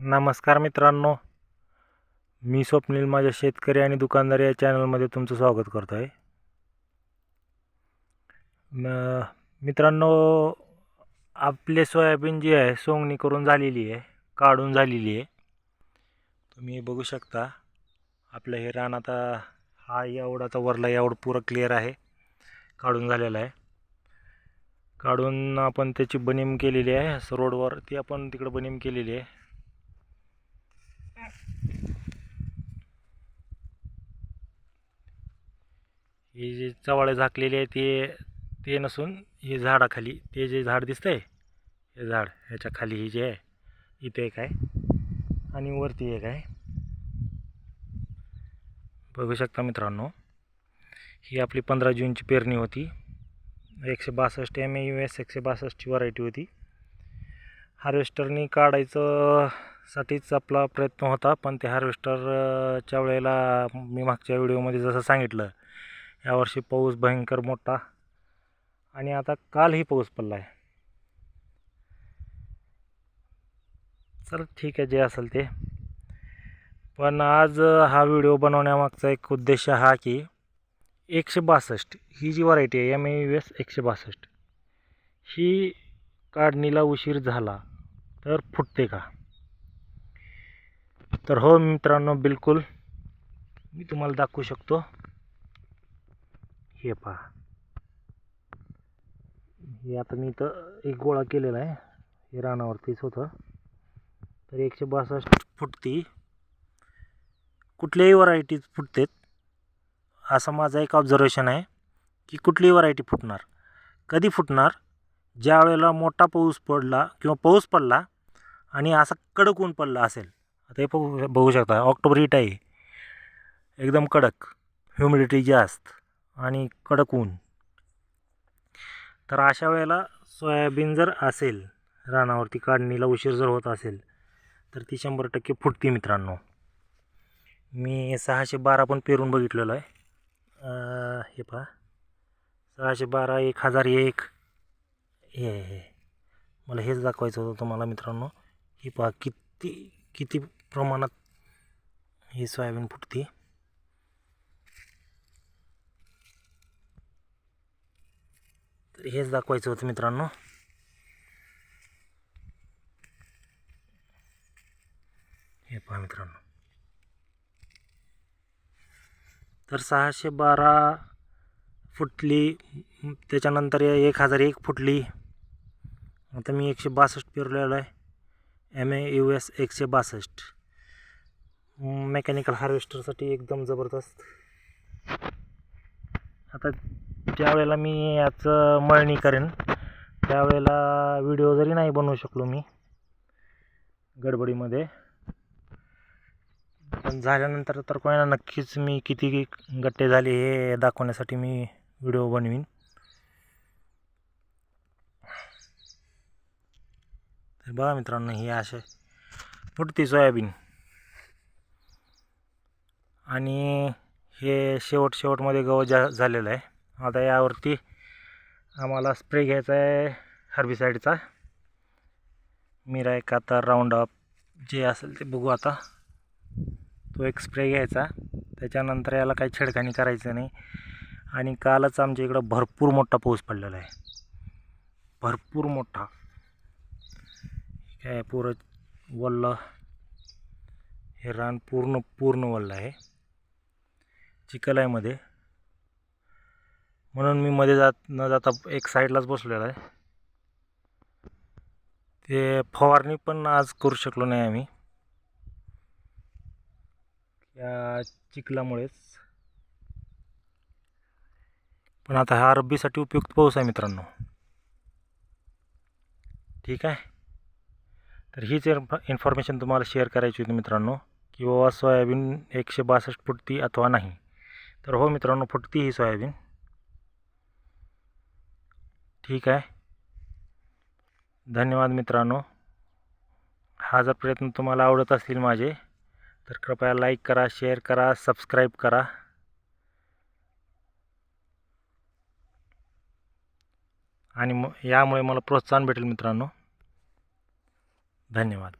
नमस्कार मित्रांनो. मी स्वप्नील माझ्या शेतकरी आणि दुकानदार या चॅनलमध्ये तुमचं स्वागत करतो आहे मित्रांनो आपले सोयाबीन जी आहे सोंगणी करून झालेली आहे काढून झालेली आहे. तुम्ही बघू शकता. आपलं हे रान आता हा एवढाचा वरला एवढं पुरं क्लिअर आहे. काढून झालेला आहे. काढून आपण त्याची बनीम केलेली आहे रोडवर ती आपण तिकडं बनीम केलेली आहे. हे जे चवाळे झाकलेले आहे ते ते नसून हे झाडाखाली ते जे झाड दिसतंय हे झाड ह्याच्या खाली हे जे आहे इथे एक आहे आणि वरती एक आहे. बघू शकता मित्रांनो ही आपली पंधरा जूनची पेरणी होती. एकशे बासष्ट एम ए यू एस एकशे बासष्टची व्हरायटी होती. हार्वेस्टरनी काढायचं साठीच आपला प्रयत्न होता पण ते हार्वेस्टरच्या वेळेला मी मागच्या व्हिडिओमध्ये जसं सांगितलं यावर्षी पाऊस भयंकर मोठा. आणि आता कालही पाऊस पडला आहे चल ठीक आहे जे असेल ते. पण आज हा व्हिडिओ बनवण्यामागचा एक उद्देश हा की एकशे बासष्ट ही जी व्हरायटी आहे एम ए यू एस एकशे बासष्ट ही काढणीला उशीर झाला तर फुटते का? तर हो मित्रांनो बिलकुल मी तुम्हाला दाखवू शकतो. हे पहा. हे आता मी इथं एक गोळा केलेला आहे. हे रानावरतीच होतं. तर एकशे बासष्ट फुटती. कुठल्याही व्हरायटीज फुटतेत. असं माझं एक ऑब्झर्वेशन आहे की कुठलीही व्हरायटी फुटणार. कधी फुटणार? ज्या वेळेला मोठा पाऊस पडला किंवा पाऊस पडला आणि असा कडक ऊन पडला असेल. आता हे बघू बघू शकता ऑक्टोबर हिट आहे. एकदम कडक ह्युमिडिटी जास्त. आणि कडक ऊन. तर अशा वेळेला सोयाबीन जर असेल रानावरती काढणीला उशीर जर होत असेल तर ती शंभर टक्के फुटती मित्रांनो. मी सहाशे बारा पण पेरून बघितलेलं आहे. हे पहा. सहाशे बारा एक हजार एक. हे हे. मला हेच दाखवायचं होतं तुम्हाला मित्रांनो. हे पहा किती किती प्रमाणात ही सोयाबीन फुटते. तर हेच दाखवायचं होतं मित्रांनो. हे पहा मित्रांनो. तर सहाशे बारा फुटली त्याच्यानंतर एक हजार एक फुटली. आता मी एकशे बासष्ट पेरलेलो आहे. एम ए यू एस एकशे बासष्ट. मेकॅनिकल हार्वेस्टरसाठी एकदम जबरदस्त. आता ज्यावेळेला मी याचं मळणी करेन. त्यावेळेला व्हिडिओ जरी नाही बनवू शकलो मी गडबडीमध्ये पण झाल्यानंतर तर कोणा नक्कीच मी किती गट्टे झाले हे दाखवण्यासाठी मी व्हिडिओ बनवीन. तर बघा मित्रांनो ही असे फुटती सोयाबीन. आणि हे शेवट शेवटमध्ये गवत जा झालेलं आहे. आता यावरती आम्हाला स्प्रे घ्यायचा आहे हर्बिसाईडचा मिरा एक आता राऊंड अप जे असेल ते बघू आता. तो एक स्प्रे घ्यायचा. त्याच्यानंतर याला काही छेडखानी करायचं नाही. आणि कालच आमच्या इकडं भरपूर मोठा पाऊस पडलेला आहे. भरपूर मोठा. काय पुरं वल्ल. हे रान पूर्ण पूर्ण वल्ल आहे. चिखल म्हणून मी मध्ये जात न जाता एक साईडलाच बसलेला आहे. ते फवारणी पण आज करू शकलो नाही आम्ही. या चिखलामुळेच. पण आता हा रब्बीसाठी उपयुक्त पाऊस आहे मित्रांनो. ठीक आहे? तर हीच इन्फॉर्मेशन तुम्हाला शेअर करायची होती मित्रांनो की बाबा सोयाबीन एकशे बासष्ट फुटती अथवा नाही. तर हो मित्रांनो फुटती ही सोयाबीन. ठीक आहे. धन्यवाद मित्रांनो. हा जर प्रयत्न तुम्हाला आवडत असतील माझे तर कृपया लाईक करा शेअर करा सबस्क्राईब करा. आणि मग यामुळे मला प्रोत्साहन भेटेल मित्रांनो. धन्यवाद.